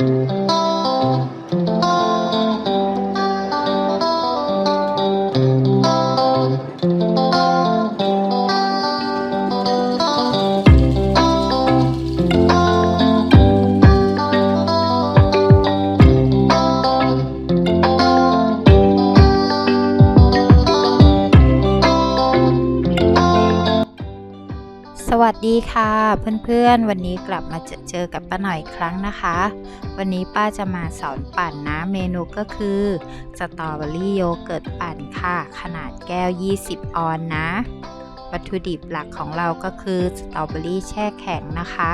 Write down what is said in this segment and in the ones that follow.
Música สวัสดีค่ะเพื่อนๆ วันนี้กลับมาเจอเจอกับป้าหน่อยอีกครั้งนะคะ วันนี้ป้าจะมาสอนปั่นนะเมนูก็คือสตรอเบอรี่โยเกิร์ตปั่นค่ะ ขนาดแก้ว 20 ออนนะ วัตถุดิบหลักของเราก็คือสตรอเบอรี่แช่แข็งนะคะ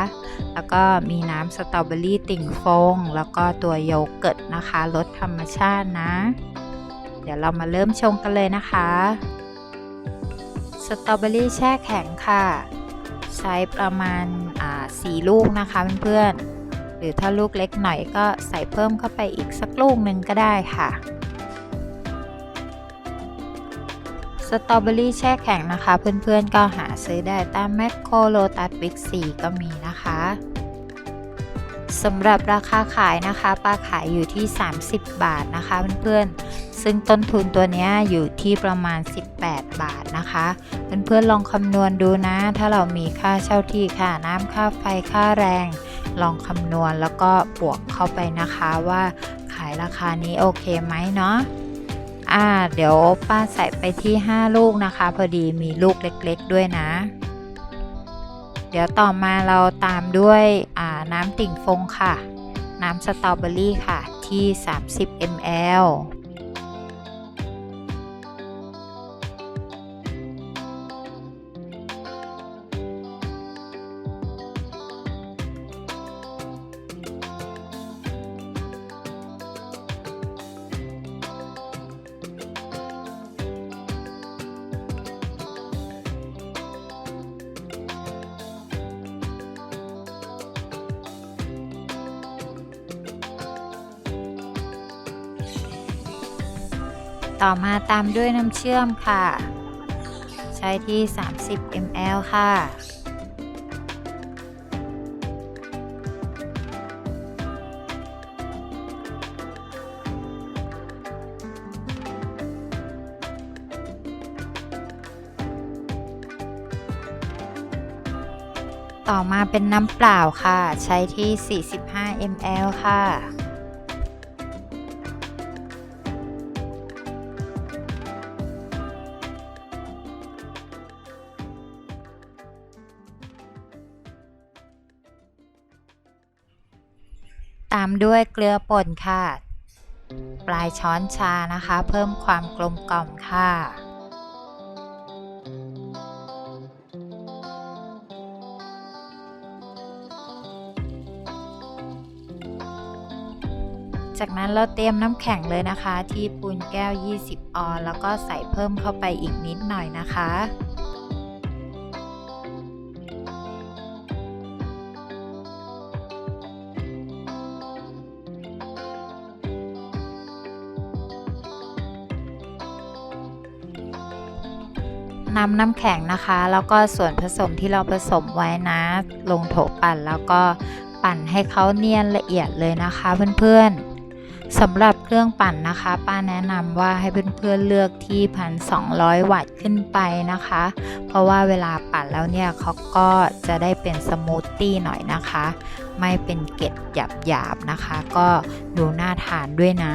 แล้วก็มีน้ำสตรอเบอรี่ติ่งฟง แล้วก็ตัวโยเกิร์ตนะคะรสธรรมชาตินะ เดี๋ยวเรามาเริ่มชงกันเลยนะคะสตรอเบอรี่แช่แข็งค่ะ ใช้ประมาณาสี่ลูกนะคะเพื่อนๆหรือถ้าลูกเล็กหน่อยก็ใส่เพิ่มเข้าไปอีกสักลูกหนึ่งก็ได้ค่ะสตรอเบอรี่แช่แข็งนะคะ เพื่อนๆก็หาซื้อได้ตามแมคโครโลตัสบิ๊กซีก็มีนะคะสำหรับราคาขายนะคะป้าขายอยู่ที่ 30 บาทนะคะเพื่อนๆ ซึ่งต้นทุนตัวนี้อยู่ที่ประมาณ 18 บาทนะคะเพื่อนๆลองคำนวณดูนะ ถ้าเรามีค่าเช่าที่ค่าน้ำค่าไฟค่าแรง ลองคำนวณแล้วก็บวกเข้าไปนะคะว่าขายราคานี้โอเคไหมเนาะอ่าเดี๋ยวป้าใส่ไปที่ 5 ลูกนะคะ พอดีมีลูกเล็กๆด้วยนะ เดี๋ยวต่อมาเราตามด้วยอ่าน้ำติ่งฟงค่ะ น้ำสตรอเบอรี่ค่ะที่ 30 ml ต่อมาตามด้วยน้ำเชื่อมค่ะ ใช้ที่ 30 ml ค่ะต่อมาเป็นน้ำเปล่าค่ะ ใช้ที่ 45 ml ค่ะ ตามด้วยเกลือป่นค่ะ ปลายช้อนชานะคะ เพิ่มความกลมกล่อมค่ะจากนั้นเราเตรียมน้ำแข็งเลยนะคะ ที่ปูนแก้ว 20 ออน แล้วก็ใส่เพิ่มเข้าไปอีกนิดหน่อยนะคะ นำน้ำแข็งนะคะ แล้วก็ส่วนผสมที่เราผสมไว้นะ ลงโถปั่นแล้วก็ปั่นให้เขาเนียนละเอียดเลยนะคะเพื่อนๆสำหรับเครื่องปั่นนะคะ ป้าแนะนำว่าให้เพื่อนๆเลือกที่ 1,200 วัตต์ขึ้นไปนะคะ เพราะว่าเวลาปั่นแล้วเนี่ยเขาก็จะได้เป็นสมูทตี้หน่อยนะคะ ไม่เป็นเกล็ดหยาบๆนะคะ ก็ดูน่าทานด้วยนะ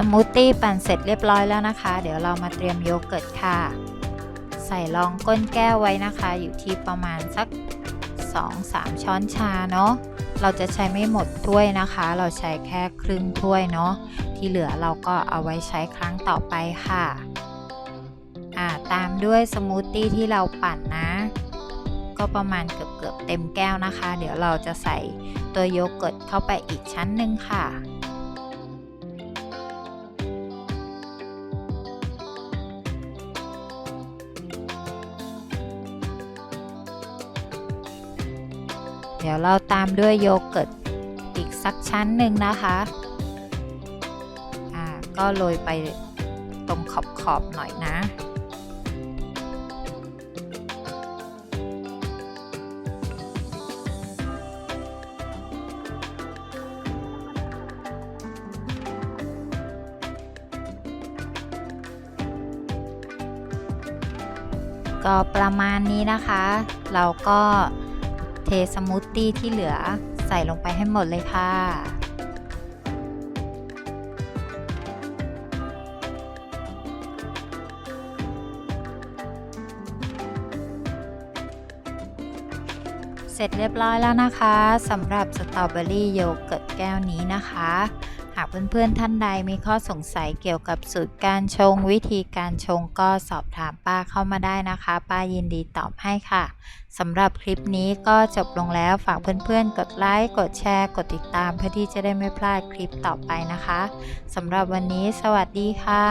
สมูทตี้ปั่นเสร็จเรียบร้อยแล้วนะคะ เดี๋ยวเรามาเตรียมโยเกิร์ตค่ะ ใส่รองก้นแก้วไว้นะคะ อยู่ที่ประมาณสัก 2-3 ช้อนชาเนาะเราจะใช้ไม่หมดถ้วยนะคะ เราใช้แค่ครึ่งถ้วยเนาะที่เหลือเราก็เอาไว้ใช้ครั้งต่อไปค่ะอ่าตามด้วยสมูทตี้ที่เราปั่นนะ ก็ประมาณเกือบๆเต็มแก้วนะคะ เดี๋ยวเราจะใส่ตัวโยเกิร์ตเข้าไปอีกชั้นหนึ่งค่ะ เดี๋ยวเราตามด้วยโยเกิร์ตอีกสักชั้นหนึ่งนะคะอ่าก็โรยไปตรงขอบๆหน่อยนะ ก็ประมาณนี้นะคะ เราก็ เทสมูทตี้ที่เหลือใส่ลงไปให้หมดเลยค่ะ เสร็จเรียบร้อยแล้วนะคะสำหรับสตรอเบอรี่โยเกิร์ตแก้วนี้นะคะากเพื่อนๆท่านใดมีข้อสงสัยเกี่ยวกับสูตรการชง วิธีการชงก็สอบถามป้าเข้ามาได้นะคะ ป้ายินดีตอบให้ค่ะสำหรับคลิปนี้ก็จบลงแล้วฝากเพื่อนๆ กดไลค์กดแชร์ กดติดตามเพื่อที่จะได้ไม่พลาดคลิปต่อไปนะคะสำหรับวันนี้สวัสดีค่ะ